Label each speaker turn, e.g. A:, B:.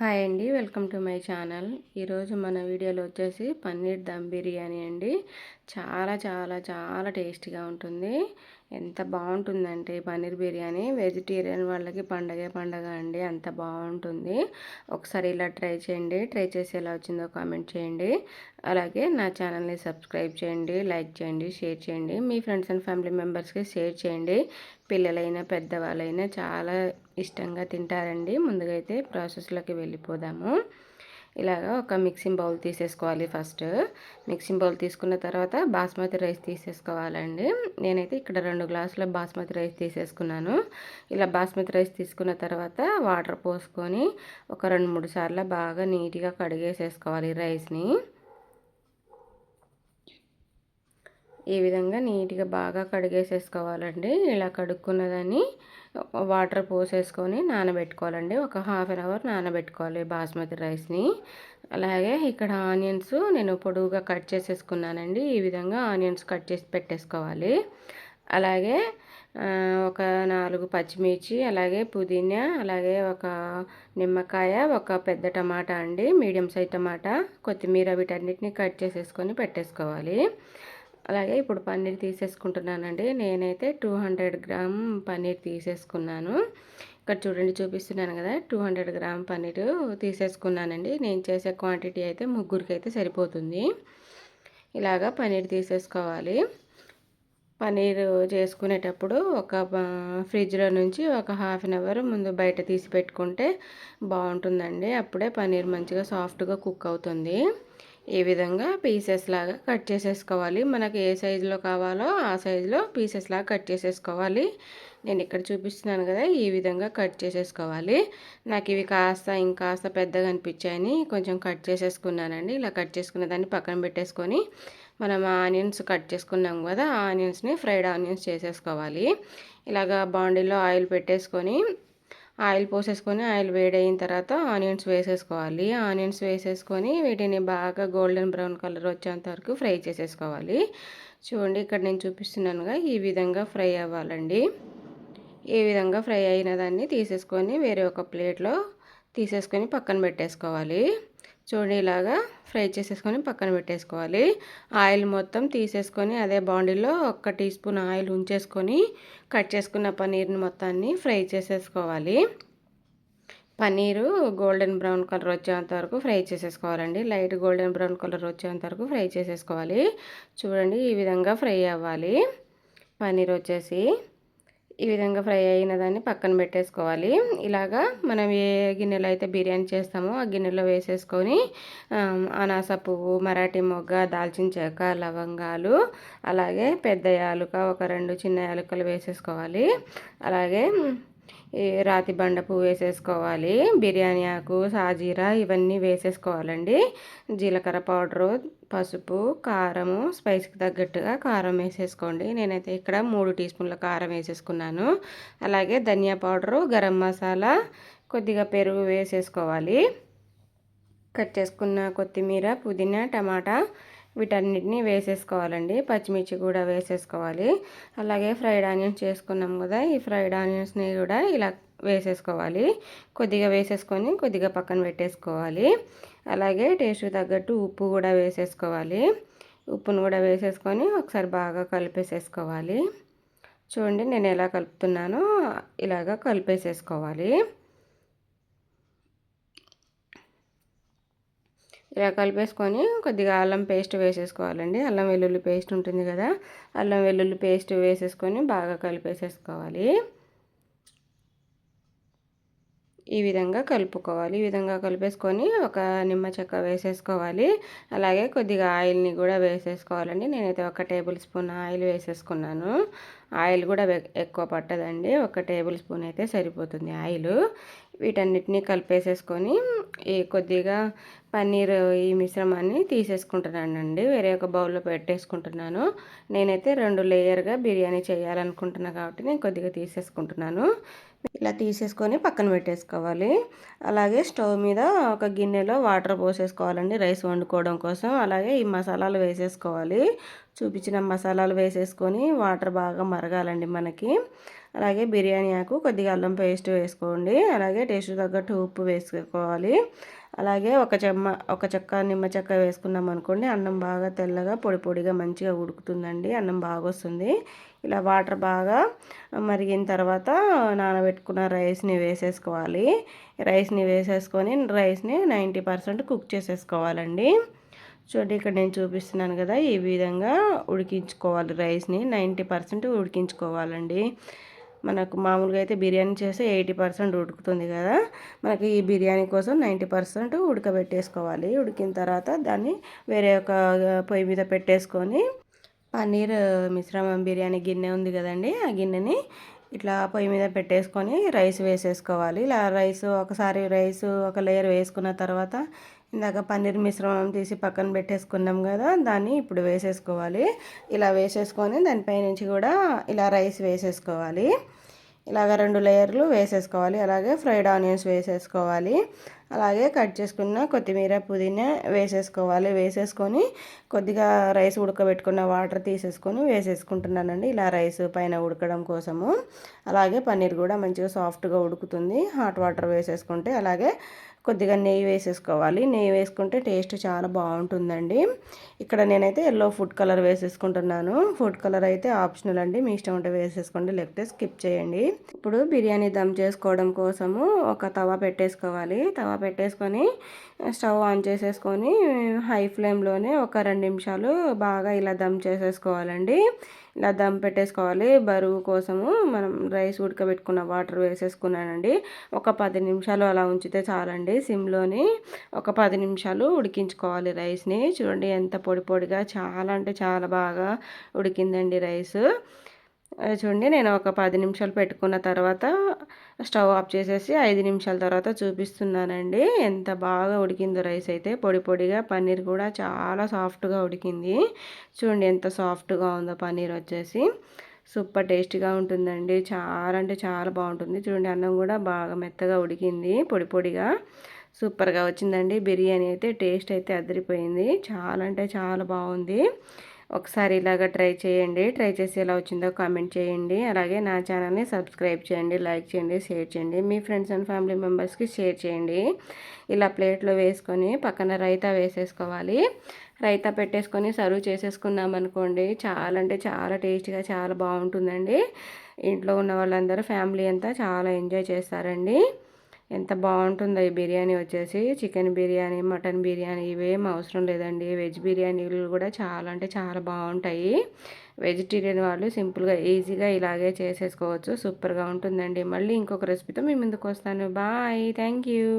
A: Hi అండి welcome to my channel. ఈరోజు మన వీడియోలో వచ్చేసి పన్నీర్ దమ్ బిర్యానీ అండి. చాలా చాలా చాలా టేస్టీగా ఉంటుంది. ఎంత బాగుంటుందంటే పన్నీర్ బిర్యానీ. వెజిటేరియన్ వాళ్ళకి పండగే పండగ అండి అంత బాగుంటుంది. ఒకసారి ఇలా ట్రై చేయండి. ట్రై చేసి ఎలా వచ్చిందో కామెంట్ చేయండి. అలాగే నా ఛానల్ని సబ్స్క్రైబ్ చేయండి లైక్ చేయండి షేర్ చేయండి. మీ ఫ్రెండ్స్ అండ్ ఫ్యామిలీ మెంబర్స్కి షేర్ చేయండి. పిల్లలైనా పెద్దవాళ్ళైనా చాలా ఇష్టంగా తింటారండి. ముందుగా అయితే ప్రాసెస్లోకి వెళ్ళిపోదాము. ఇలాగా ఒక మిక్సింగ్ బౌల్ తీసేసుకోవాలి ఫస్ట్. మిక్సింగ్ బౌల్ తీసుకున్న తర్వాత బాస్మతి రైస్ తీసేసుకోవాలండి. నేనైతే ఇక్కడ రెండు గ్లాసుల బాస్మతి రైస్ తీసేసుకున్నాను. ఇలా బాస్మతి రైస్ తీసుకున్న తర్వాత వాటర్ పోసుకొని ఒక రెండు మూడు సార్లు బాగా నీట్గా కడిగేసేసుకోవాలి రైస్ని. ఈ విధంగా నీట్గా బాగా కడిగేసేసుకోవాలండి. ఇలా కడుక్కున్నదాన్ని వాటర్ పోసేసుకొని నానబెట్టుకోవాలండి. ఒక హాఫ్ అన్ అవర్ నానబెట్టుకోవాలి బాస్మతి రైస్ని. అలాగే ఇక్కడ ఆనియన్స్ నేను పొడువుగా కట్ చేసేసుకున్నానండి. ఈ విధంగా ఆనియన్స్ కట్ చేసి పెట్టేసుకోవాలి. అలాగే ఒక నాలుగు పచ్చిమిర్చి అలాగే పుదీనా అలాగే ఒక నిమ్మకాయ ఒక పెద్ద టమాటా అండి మీడియం సైజ్ టమాటా కొత్తిమీర వీటన్నిటిని కట్ చేసేసుకొని పెట్టేసుకోవాలి. అలాగే ఇప్పుడు పన్నీర్ తీసేసుకుంటున్నానండి. నేనైతే టూ హండ్రెడ్ గ్రామ్ పన్నీర్ తీసేసుకున్నాను. ఇక్కడ చూడండి చూపిస్తున్నాను కదా టూ హండ్రెడ్ గ్రామ్ పన్నీరు తీసేసుకున్నానండి. నేను చేసే క్వాంటిటీ అయితే ముగ్గురికి అయితే సరిపోతుంది. ఇలాగా పన్నీర్ తీసేసుకోవాలి. పన్నీర్ చేసుకునేటప్పుడు ఒక ఫ్రిడ్జ్లో నుంచి ఒక హాఫ్ అన్ అవర్ ముందు బయట తీసి పెట్టుకుంటే బాగుంటుందండి. అప్పుడే పన్నీర్ మంచిగా సాఫ్ట్గా కుక్ అవుతుంది. ఈ విధంగా పీసెస్ లాగా కట్ చేసేసుకోవాలి. మనకి ఏ సైజులో కావాలో ఆ సైజులో పీసెస్ లాగా కట్ చేసేసుకోవాలి. నేను ఇక్కడ చూపిస్తున్నాను కదా ఈ విధంగా కట్ చేసేసుకోవాలి. నాకు ఇవి కాస్త ఇంకాస్త పెద్దగా అనిపించాయని కొంచెం కట్ చేసేసుకున్నానండి. ఇలా కట్ చేసుకున్న దాన్ని పక్కన పెట్టేసుకొని మనం ఆనియన్స్ కట్ చేసుకున్నాం కదా ఆనియన్స్ని ఫ్రైడ్ ఆనియన్స్ చేసేసుకోవాలి. ఇలాగా బాండీలో ఆయిల్ పెట్టేసుకొని ఆయిల్ పోసేసుకొని ఆయిల్ వేడైన తర్వాత ఆనియన్స్ వేసేసుకోవాలి. ఆనియన్స్ వేసేసుకొని వీటిని బాగా గోల్డెన్ బ్రౌన్ కలర్ వచ్చేంత వరకు ఫ్రై చేసేసుకోవాలి. చూడండి ఇక్కడ నేను చూపిస్తున్నానుగా ఈ విధంగా ఫ్రై అవ్వాలండి. ఈ విధంగా ఫ్రై అయిన దాన్ని తీసేసుకొని వేరే ఒక ప్లేట్లో తీసేసుకొని పక్కన పెట్టేసుకోవాలి. చూడండి ఇలాగా ఫ్రై చేసేసుకొని పక్కన పెట్టేసుకోవాలి. ఆయిల్ మొత్తం తీసేసుకొని అదే బాండీలో ఒక టీ స్పూన్ ఆయిల్ ఉంచేసుకొని కట్ చేసుకున్న పన్నీర్ని మొత్తాన్ని ఫ్రై చేసేసుకోవాలి. పన్నీరు గోల్డెన్ బ్రౌన్ కలర్ వచ్చేంత వరకు ఫ్రై చేసేసుకోవాలండి. లైట్ గోల్డెన్ బ్రౌన్ కలర్ వచ్చేంత వరకు ఫ్రై చేసేసుకోవాలి. చూడండి ఈ విధంగా ఫ్రై అవ్వాలి. పన్నీర్ వచ్చేసి ఈ విధంగా ఫ్రై అయిన దాన్ని పక్కన పెట్టేసుకోవాలి. ఇలాగా మనం ఏ గిన్నెలో అయితే బిర్యానీ చేస్తామో ఆ గిన్నెలో వేసేసుకొని అనాస పువ్వు మరాఠీ మొగ్గ దాల్చిన చెక్క లవంగాలు అలాగే పెద్ద యాలుక ఒక రెండు చిన్న యాలుకలు వేసేసుకోవాలి. అలాగే రాతి బండ పువ్వు వేసేసుకోవాలి. బిర్యానీ ఆకు సాజీరా ఇవన్నీ వేసేసుకోవాలండి. జీలకర్ర పౌడరు పసుపు కారము స్పైస్కి తగ్గట్టుగా కారం వేసేసుకోండి. నేనైతే ఇక్కడ మూడు టీ స్పూన్ల కారం వేసేసుకున్నాను. అలాగే ధనియా పౌడరు గరం మసాలా కొద్దిగా పెరుగు వేసేసుకోవాలి. కట్ చేసుకున్న కొత్తిమీర పుదీనా టమాటా వీటన్నిటిని వేసేసుకోవాలండి. పచ్చిమిర్చి కూడా వేసేసుకోవాలి. అలాగే ఫ్రైడ్ ఆనియన్స్ చేసుకున్నాం కదా ఈ ఫ్రైడ్ ఆనియన్స్ని కూడా ఇలా వేసేసుకోవాలి. కొద్దిగా వేసేసుకొని కొద్దిగా పక్కన పెట్టేసుకోవాలి. అలాగే టేస్ట్ తగ్గట్టు ఉప్పు కూడా వేసేసుకోవాలి. ఉప్పును కూడా వేసేసుకొని ఒకసారి బాగా కలిపేసేసుకోవాలి. చూడండి నేను ఎలా కలుపుతున్నానో ఇలాగా కలిపేసేసుకోవాలి. ఇలా కలిపేసుకొని కొద్దిగా అల్లం పేస్ట్ వేసేసుకోవాలండి. అల్లం వెల్లుల్లి పేస్ట్ ఉంటుంది కదా అల్లం వెల్లుల్లి పేస్ట్ వేసేసుకొని బాగా కలిపేసేసుకోవాలి. ఈ విధంగా కలుపుకోవాలి. ఈ విధంగా కలిపేసుకొని ఒక నిమ్మ చెక్క వేసేసుకోవాలి. అలాగే కొద్దిగా ఆయిల్ని కూడా వేసేసుకోవాలండి. నేనైతే ఒక టేబుల్ స్పూన్ ఆయిల్ వేసేసుకున్నాను. ఆయిల్ కూడా ఎక్కువ పట్టదండి. ఒక టేబుల్ స్పూన్ అయితే సరిపోతుంది ఆయిల్. వీటన్నిటిని కలిపేసేసుకొని ఈ కొద్దిగా పన్నీర్ ఈ మిశ్రమాన్ని తీసేసుకుంటున్నానండి. వేరే ఒక బౌల్లో పెట్టేసుకుంటున్నాను. నేనైతే రెండు లేయర్గా బిర్యానీ చేయాలనుకుంటున్నాను కాబట్టి నేను కొద్దిగా తీసేసుకుంటున్నాను. ఇలా తీసేసుకొని పక్కన పెట్టేసుకోవాలి. అలాగే స్టవ్ మీద ఒక గిన్నెలో వాటర్ పోసేసుకోవాలండి రైస్ వండుకోవడం కోసం. అలాగే ఈ మసాలాలు వేసేసుకోవాలి. చూపించిన మసాలాలు వేసేసుకొని వాటర్ బాగా మరగాలండి మనకి. అలాగే బిర్యానీ ఆకు కొద్దిగా అల్లం పేస్ట్ వేసుకోండి. అలాగే టేస్ట్ తగ్గట్టు ఉప్పు వేసుకోవాలి. అలాగే ఒక చెమ్మ ఒక చెక్క నిమ్మ చెక్క వేసుకున్నాం అనుకోండి అన్నం బాగా తెల్లగా పొడి పొడిగా మంచిగా ఉడుకుతుందండి. అన్నం బాగా వస్తుంది. ఇలా వాటర్ బాగా మరిగిన తర్వాత నానబెట్టుకున్న రైస్ని వేసేసుకోవాలి. రైస్ని వేసేసుకొని రైస్ని నైంటీ పర్సెంట్ కుక్ చేసేసుకోవాలండి. చూడండి ఇక్కడ నేను చూపిస్తున్నాను కదా ఈ విధంగా ఉడికించుకోవాలి రైస్ని. నైంటీ పర్సెంట్ ఉడికించుకోవాలండి. మనకు మామూలుగా అయితే బిర్యానీ చేస్తే ఎయిటీ పర్సెంట్ ఉడుకుతుంది కదా. మనకి ఈ బిర్యానీ కోసం నైంటీ పర్సెంట్ ఉడకబెట్టేసుకోవాలి. ఉడికిన తర్వాత దాన్ని వేరే ఒక పొయ్యి మీద పెట్టేసుకొని పన్నీర్ మిశ్రమం బిర్యానీ గిన్నె ఉంది కదండి ఆ గిన్నెని ఇట్లా పొయ్యి మీద పెట్టేసుకొని రైస్ వేసేసుకోవాలి. ఇలా రైస్ ఒకసారి రైస్ ఒక లేయర్ వేసుకున్న తర్వాత ఇందాక పన్నీర్ మిశ్రమం తీసి పక్కన పెట్టేసుకున్నాం కదా దాన్ని ఇప్పుడు వేసేసుకోవాలి. ఇలా వేసేసుకొని దానిపై నుంచి కూడా ఇలా రైస్ వేసేసుకోవాలి. ఇలాగ రెండు లేయర్లు వేసేసుకోవాలి. అలాగే ఫ్రైడ్ ఆనియన్స్ వేసేసుకోవాలి. అలాగే కట్ చేసుకున్న కొత్తిమీర పుదీనా వేసేసుకోవాలి. వేసేసుకొని కొద్దిగా రైస్ ఉడకబెట్టుకున్న వాటర్ తీసేసుకొని వేసేసుకుంటున్నానండి. ఇలా రైస్ పైన ఉడకడం కోసము. అలాగే పన్నీర్ కూడా మంచిగా సాఫ్ట్గా ఉడుకుతుంది. హాట్ వాటర్ వేసేసుకుంటే అలాగే కొద్దిగా నెయ్యి వేసేసుకోవాలి. నెయ్యి వేసుకుంటే టేస్ట్ చాలా బాగుంటుందండి. ఇక్కడ నేనైతే ఎల్లో ఫుడ్ కలర్ వేసేసుకుంటున్నాను. ఫుడ్ కలర్ అయితే ఆప్షనల్ అండి. మీ ఇష్టం ఉంటే వేసేసుకోండి లేకపోతే స్కిప్ చేయండి. ఇప్పుడు బిర్యానీ దమ్ చేసుకోవడం కోసము ఒక తవా పెట్టేసుకోవాలి. తవా పెట్టేసుకొని స్టవ్ ఆన్ చేసేసుకొని హై ఫ్లేమ్లోనే ఒక రెండు నిమిషాలు బాగా ఇలా దమ్ చేసేసుకోవాలండి. ఇలా దమ్ పెట్టేసుకోవాలి. బరువు కోసము మనం రైస్ ఉడకబెట్టుకున్న వాటర్ వేసేసుకున్నానండి. ఒక పది నిమిషాలు అలా ఉంచితే చాలండి. సిమ్లోని ఒక పది నిమిషాలు ఉడికించుకోవాలి రైస్ని. చూడండి ఎంత పొడి పొడిగా చాలా అంటే చాలా బాగా ఉడికిందండి రైస్. చూడండి నేను ఒక పది నిమిషాలు పెట్టుకున్న తర్వాత స్టవ్ ఆఫ్ చేసేసి ఐదు నిమిషాల తర్వాత చూపిస్తున్నానండి. ఎంత బాగా ఉడికిందో రైస్ అయితే. పొడి పొడిగా పన్నీర్ కూడా చాలా సాఫ్ట్గా ఉడికింది. చూడండి ఎంత సాఫ్ట్గా ఉందో పన్నీర్ వచ్చేసి. సూపర్ టేస్టీగా ఉంటుందండి. చాలా అంటే చాలా బాగుంటుంది. చూడండి అన్నం కూడా బాగా మెత్తగా ఉడికింది. పొడి పొడిగా సూపర్గా వచ్చిందండి. బిర్యానీ అయితే టేస్ట్ అయితే అదిరిపోయింది. చాలా అంటే చాలా బాగుంది. ఒకసారి ఇలాగ ట్రై చేయండి. ట్రై చేసి ఎలా వచ్చిందో కామెంట్ చేయండి. అలాగే నా ఛానల్ని సబ్స్క్రైబ్ చేయండి లైక్ చేయండి షేర్ చేయండి. మీ ఫ్రెండ్స్ అండ్ ఫ్యామిలీ మెంబర్స్కి షేర్ చేయండి. ఇలా ప్లేట్లో వేసుకొని పక్కన రైతా వేసేసుకోవాలి. రైతా పెట్టేసుకొని సర్వ్ చేసేసుకున్నాం అనుకోండి చాలా అంటే చాలా టేస్టీగా చాలా బాగుంటుందండి. ఇంట్లో ఉన్న వాళ్ళందరూ ఫ్యామిలీ అంతా చాలా ఎంజాయ్ చేస్తారండి. ఎంత బాగుంటుందో ఈ బిర్యానీ వచ్చేసి. చికెన్ బిర్యానీ మటన్ బిర్యానీ ఇవేం అవసరం లేదండి. వెజ్ బిర్యానీలు కూడా చాలా అంటే చాలా బాగుంటాయి. వెజిటేరియన్ వాళ్ళు సింపుల్గా ఈజీగా ఇలాగే చేసేసుకోవచ్చు. సూపర్గా ఉంటుందండి. మళ్ళీ ఇంకొక రెసిపీతో మీ ముందుకు వస్తాను. బాయ్. Thank you